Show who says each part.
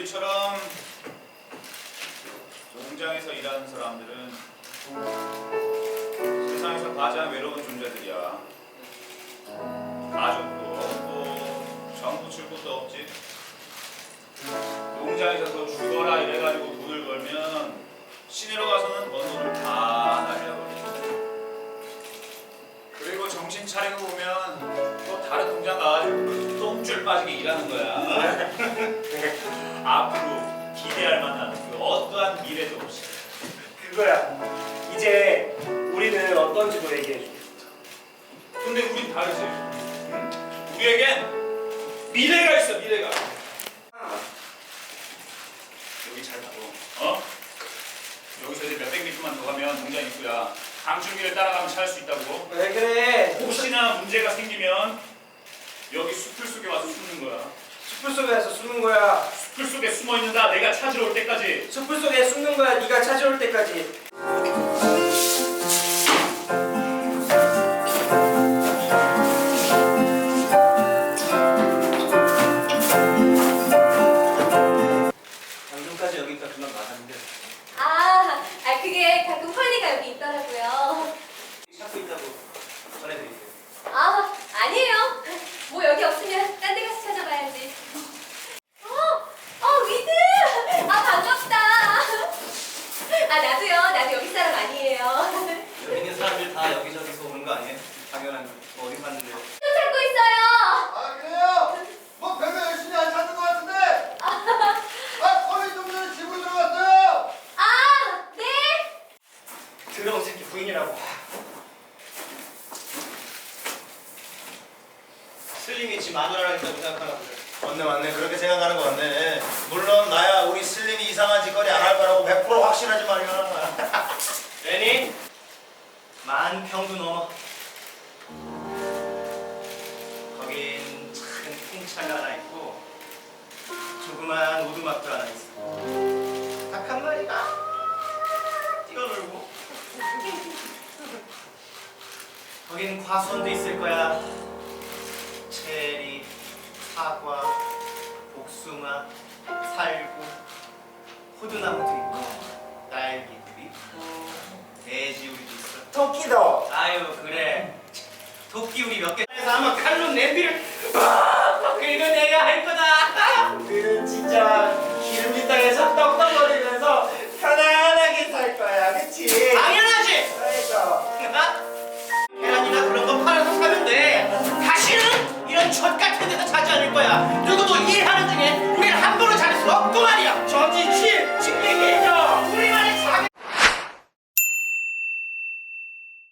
Speaker 1: 우리처럼 농장에서 일하는 사람들은 세상에서 가장 외로운 존재들이야. 가족도 없고 전부 줄 것도 없지. 농장에서 더 죽어라 이래가지고 돈을 벌면 시내로 가서는 번 돈을 다 날려버리고 그리고 정신 차리고 보면 또 다른 농장 가가지고 똥줄 빠지게 일하는 거야.
Speaker 2: 그거야. 이제 우리는 어떤지도 얘기해 줘.
Speaker 1: 근데 우린 다르지. 응? 우리에겐 미래가 있어, 미래가. 여기 잘 봐도, 어? 여기서 이제 몇백 미터만 더 가면 농장 입구야. 강줄기를 따라가면 찾을 수 있다고.
Speaker 2: 왜 그래?
Speaker 1: 혹시나 문제가 생기면 여기 숲을 속에 와서 숨는 거야.
Speaker 2: 숲을 속에서 숨는 거야.
Speaker 1: 숲을 속에 숨어 있는다. 내가 찾으러 올 때까지.
Speaker 2: 숲을 속에 숨는 거야. 네가 찾아올 때까지. 방금까지 부인이라고. 슬림이 지 마누라랑 있다고 생각하나 보네.
Speaker 3: 맞네 맞네 그렇게 생각하는 거 같네. 물론 나야 우리 슬림이 이상한 짓거리 안 할 거라고 100% 확신하지만요.
Speaker 2: 레니 만 평도 넘어. 거긴 작은 풍차가 하나 있고 조그만 오두막도 하나 있어. 닭 한 마리가 뛰어놀고. 과수원도 있을 거야. 체리, 사과, 복숭아, 살구, 호두나무도 있고 딸기도 있고 돼지우리도 있어.
Speaker 3: 토끼도.
Speaker 2: 아유 그래. 토끼 우리 몇 개. 그래서 한번 칼로 냄비를 막 긁어내 双击